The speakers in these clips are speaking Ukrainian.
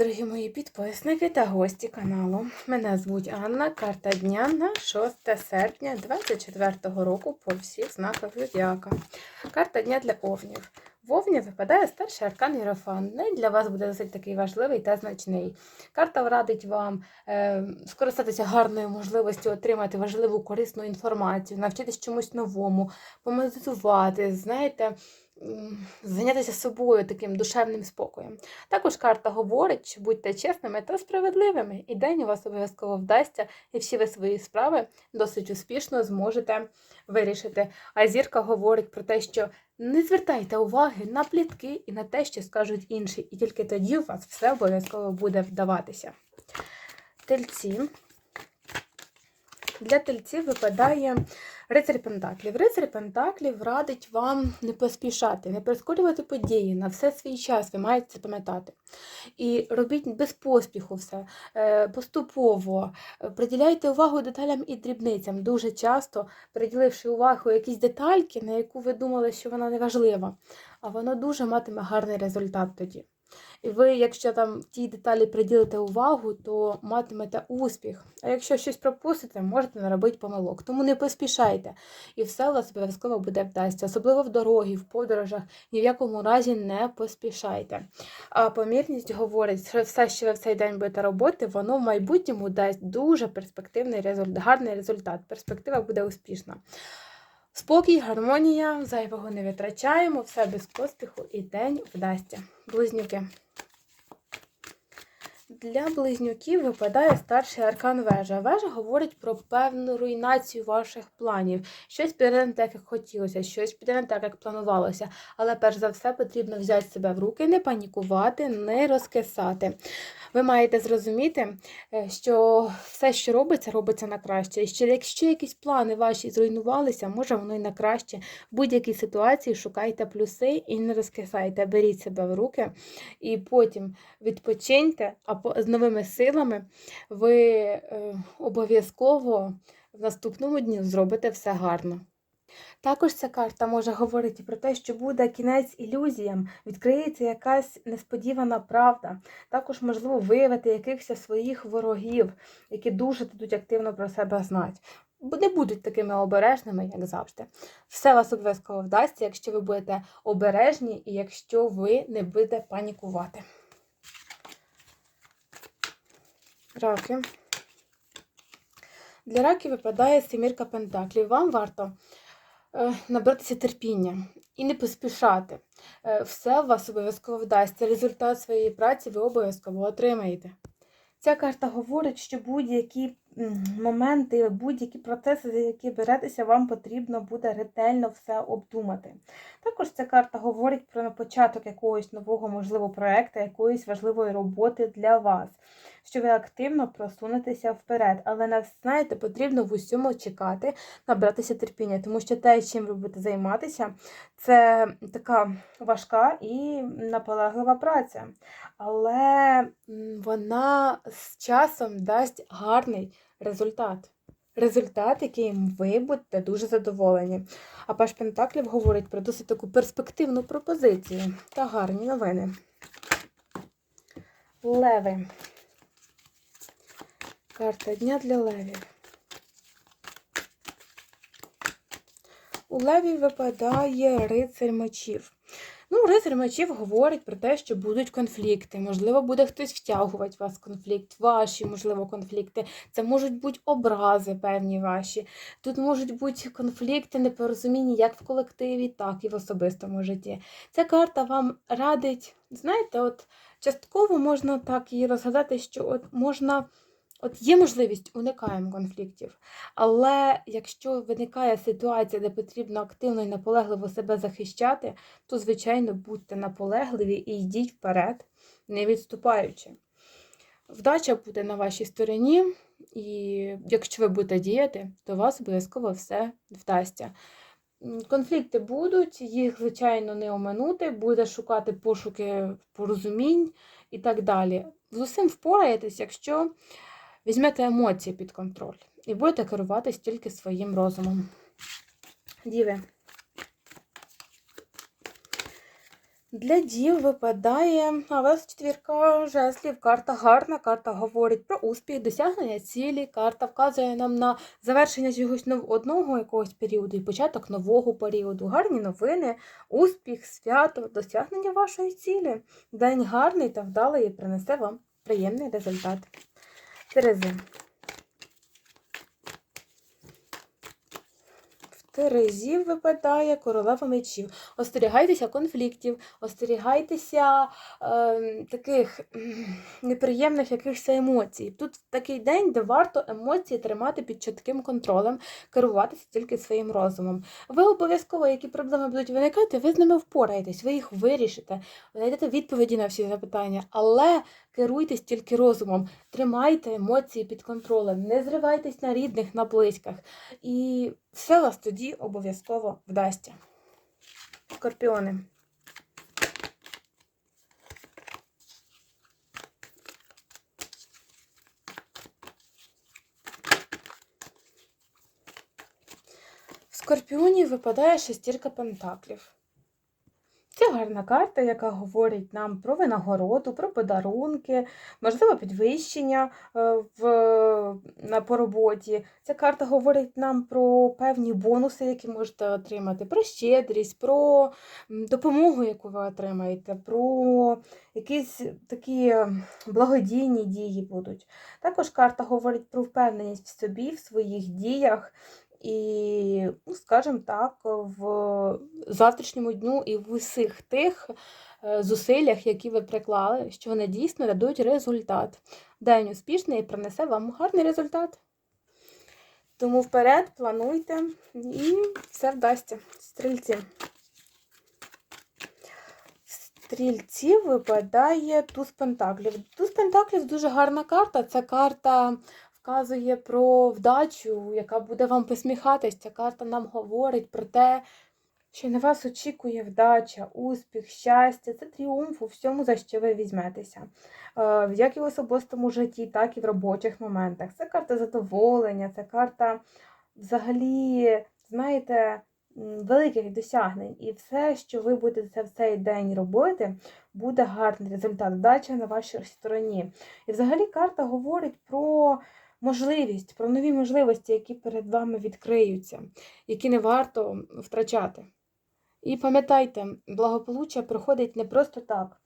дорогі мої підписники та гості каналу. Мене звуть Анна, карта дня на 6 серпня 2024 року по всіх знаках зодіака. Карта дня для овнів. В Овні випадає старший аркан Єрофан. Не для вас буде досить такий важливий та значний. Карта радить вам е, скористатися гарною можливістю отримати важливу корисну інформацію, навчитись чомусь новому, помедитувати, знаєте, зайнятися собою таким душевним спокоєм. Також карта говорить, що будьте чесними та справедливими, і день у вас обов'язково вдасться, і всі ви свої справи досить успішно зможете вирішити. А зірка говорить про те, що не звертайте уваги на плітки і на те, що скажуть інші, і тільки тоді у вас все обов'язково буде вдаватися. Тельці. Для тельців випадає рицарь Пентаклів. Рицарь Пентаклів радить вам не поспішати, не прискорювати події на все свій час, ви маєте це пам'ятати. І робіть без поспіху все, е, поступово. Приділяйте увагу деталям і дрібницям. Дуже часто, приділивши увагу якісь детальки, на яку ви думали, що вона не важлива, а воно дуже матиме гарний результат тоді. І ви, якщо там тій деталі приділите увагу, то матимете успіх. А якщо щось пропустите, можете наробити помилок. Тому не поспішайте. І все у вас обов'язково буде вдасться. Особливо в дорогі, в подорожах, ні в якому разі не поспішайте. А помірність говорить, що все, що ви в цей день будете робити, воно в майбутньому дасть дуже перспективний результат, гарний результат. Перспектива буде успішна. Спокій, гармонія, зайвого не витрачаємо, все без поспіху і день вдасться. Близнюки. Для близнюків випадає старший аркан вежа. Вежа говорить про певну руйнацію ваших планів. Щось піде не так, як хотілося, щось піде не так, як планувалося. Але перш за все потрібно взяти себе в руки, не панікувати, не розкисати. Ви маєте зрозуміти, е, що все, що робиться, робиться на краще. І що якщо якісь плани ваші зруйнувалися, може воно і на краще. В будь-якій ситуації шукайте плюси і не розкисайте. Беріть себе в руки і потім відпочиньте, а з новими силами ви е, обов'язково в наступному дні зробите все гарно. Також ця карта може говорити про те, що буде кінець ілюзіям, відкриється якась несподівана правда. Також можливо виявити якихось своїх ворогів, які дуже дадуть активно про себе знати. Не будуть такими обережними, як завжди. Все вас обов'язково вдасться, якщо ви будете обережні і якщо ви не будете панікувати. Раки. Для раків випадає семірка пентаклів. Вам варто набратися терпіння і не поспішати. Е, все у вас обов'язково вдасться. Результат своєї праці ви обов'язково отримаєте. Ця карта говорить, що будь-які моменти, будь-які процеси, за які беретеся, вам потрібно буде ретельно все обдумати. Також ця карта говорить про початок якогось нового, можливо, проекту, якоїсь важливої роботи для вас, що ви активно просунетеся вперед. Але знаєте, потрібно в усьому чекати, набратися терпіння, тому що те, чим ви будете займатися, це така важка і наполеглива праця. Але вона з часом дасть гарний результат. Результат, яким ви будете дуже задоволені. А Паш Пентаклів говорить про досить таку перспективну пропозицію та гарні новини. Леви. Карта дня для левів. У левів випадає рицарь мечів. Ну, рицар мечів говорить про те, що будуть конфлікти. Можливо, буде хтось втягувати вас в конфлікт, ваші, можливо, конфлікти. Це можуть бути образи певні ваші. Тут можуть бути конфлікти, непорозуміння як в колективі, так і в особистому житті. Ця карта вам радить, знаєте, от частково можна так її розгадати, що от можна. От є можливість, уникаємо конфліктів. Але якщо виникає ситуація, де потрібно активно і наполегливо себе захищати, то, звичайно, будьте наполегливі і йдіть вперед, не відступаючи. Вдача буде на вашій стороні, і якщо ви будете діяти, то вас обов'язково все вдасться. Конфлікти будуть, їх, звичайно, не оминути, буде шукати пошуки порозумінь і так далі. З усім впораєтесь, якщо візьмете емоції під контроль і будете керуватись тільки своїм розумом. Діви. Для дів випадає, а вас четвірка жезлів. Карта гарна, карта говорить про успіх, досягнення цілі. Карта вказує нам на завершення чогось одного якогось періоду і початок нового періоду. Гарні новини, успіх, свято, досягнення вашої цілі. День гарний та вдалий принесе вам приємний результат. Терези. В Терезі випадає королева мечів. Остерігайтеся конфліктів, остерігайтеся е, таких неприємних якихось емоцій. Тут такий день, де варто емоції тримати під чітким контролем, керуватися тільки своїм розумом. Ви обов'язково, які проблеми будуть виникати, ви з ними впораєтесь, ви їх вирішите, знайдете відповіді на всі запитання, але керуйтесь тільки розумом, тримайте емоції під контролем, не зривайтесь на рідних, на близьких. І все вас тоді обов'язково вдасться. Скорпіони. В Скорпіоні випадає шестірка пентаклів. Це гарна карта, яка говорить нам про винагороду, про подарунки, можливо, підвищення е, в, на, по роботі. Ця карта говорить нам про певні бонуси, які можете отримати, про щедрість, про допомогу, яку ви отримаєте, про якісь такі благодійні дії будуть. Також карта говорить про впевненість в собі, в своїх діях. І, ну, скажімо так, в завтрашньому дню і в усіх тих е, зусиллях, які ви приклали, що вони дійсно дадуть результат. День успішний і принесе вам гарний результат. Тому вперед плануйте і все вдасться. Стрільці. Стрільці випадає туз пентаклів. Туз пентаклів дуже гарна карта. Це карта вказує про вдачу, яка буде вам посміхатись. Ця карта нам говорить про те, що на вас очікує вдача, успіх, щастя, це тріумф у всьому, за що ви візьметеся. Е, Як і в особистому житті, так і в робочих моментах. Це карта задоволення, це карта взагалі, знаєте, великих досягнень. І все, що ви будете в цей день робити, буде гарний результат. Вдача на вашій стороні. І взагалі карта говорить про можливість, про нові можливості, які перед вами відкриються, які не варто втрачати. І пам'ятайте, благополуччя приходить не просто так.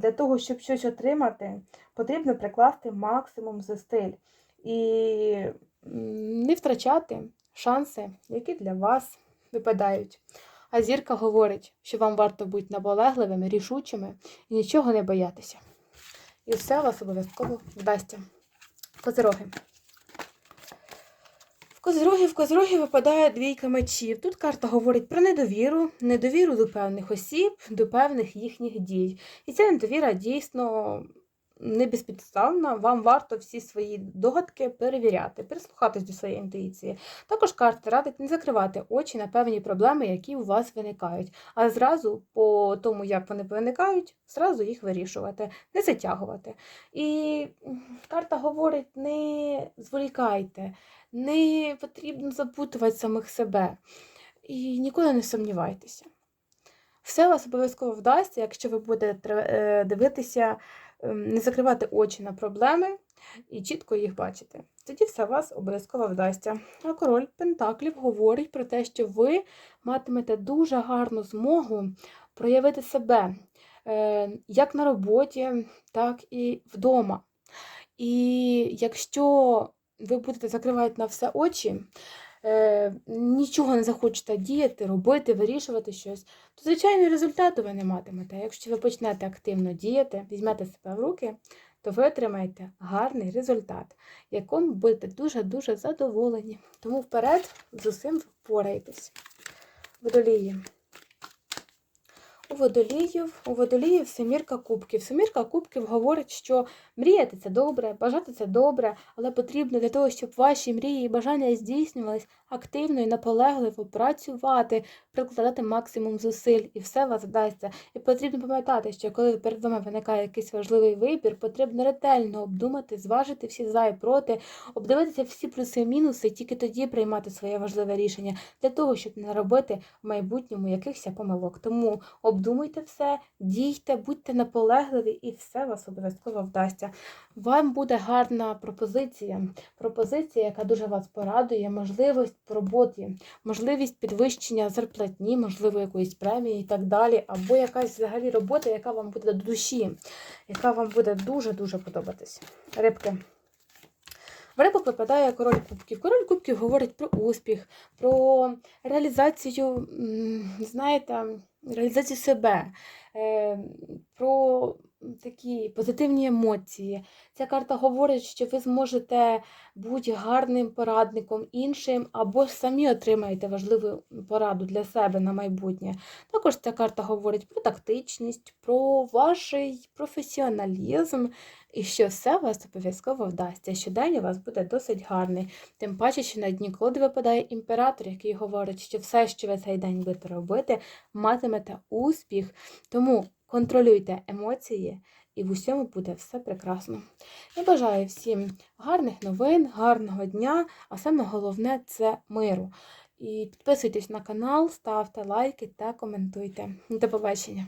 Для того, щоб щось отримати, потрібно прикласти максимум зусиль і не втрачати шанси, які для вас випадають. А зірка говорить, що вам варто бути наполегливими, рішучими і нічого не боятися. І все у вас обов'язково вдасться. Козироги. В Козироги, в Козироги випадає двійка мечів. Тут карта говорить про недовіру, недовіру до певних осіб, до певних їхніх дій. І ця недовіра дійсно не безпідставна. Вам варто всі свої догадки перевіряти, прислухатись до своєї інтуїції. Також карта радить не закривати очі на певні проблеми, які у вас виникають, а зразу, по тому, як вони виникають, зразу їх вирішувати, не затягувати. І карта говорить: не зволікайте, не потрібно запутувати самих себе. І ніколи не сумнівайтеся. Все вас обов'язково вдасться, якщо ви будете е, дивитися, не закривати очі на проблеми і чітко їх бачити. Тоді все вас обов'язково вдасться. А король Пентаклів говорить про те, що ви матимете дуже гарну змогу проявити себе е, як на роботі, так і вдома. І якщо ви будете закривати на все очі, нічого не захочете діяти, робити, вирішувати щось, то звичайно результату ви не матимете. Якщо ви почнете активно діяти, візьмете себе в руки, то ви отримаєте гарний результат, якому будете дуже-дуже задоволені. Тому вперед з усім впорайтесь. Водолії. У водоліїв, у водоліїв семірка кубків. Семірка кубків говорить, що мріяти це добре, бажати це добре, але потрібно для того, щоб ваші мрії і бажання здійснювались, активно і наполегливо працювати, прикладати максимум зусиль, і все вас вдасться. І потрібно пам'ятати, що коли перед вами виникає якийсь важливий вибір, потрібно ретельно обдумати, зважити всі за і проти, обдивитися всі плюси і мінуси, і тільки тоді приймати своє важливе рішення для того, щоб не робити в майбутньому якихось помилок. Тому обдумуйте все, дійте, будьте наполегливі, і все вас обов'язково вдасться. Вам буде гарна пропозиція, пропозиція, яка дуже вас порадує, можливість роботі, можливість підвищення зарплатні, можливо, якоїсь премії і так далі, або якась взагалі робота, яка вам буде до душі, яка вам буде дуже-дуже подобатись. Рибки. В рибок випадає король кубків. Король кубків говорить про успіх, про реалізацію, знаєте, реалізацію себе, е, про такі позитивні емоції. Ця карта говорить, що ви зможете бути гарним порадником іншим, або самі отримаєте важливу пораду для себе на майбутнє. Також ця карта говорить про тактичність, про ваш професіоналізм, і що все у вас обов'язково вдасться. що день у вас буде досить гарний. Тим паче, що на дні колоди випадає імператор, який говорить, що все, що ви цей день будете робити, матимете успіх. Тому контролюйте емоції, і в усьому буде все прекрасно. Я бажаю всім гарних новин, гарного дня, а саме головне це миру. І підписуйтесь на канал, ставте лайки та коментуйте. До побачення!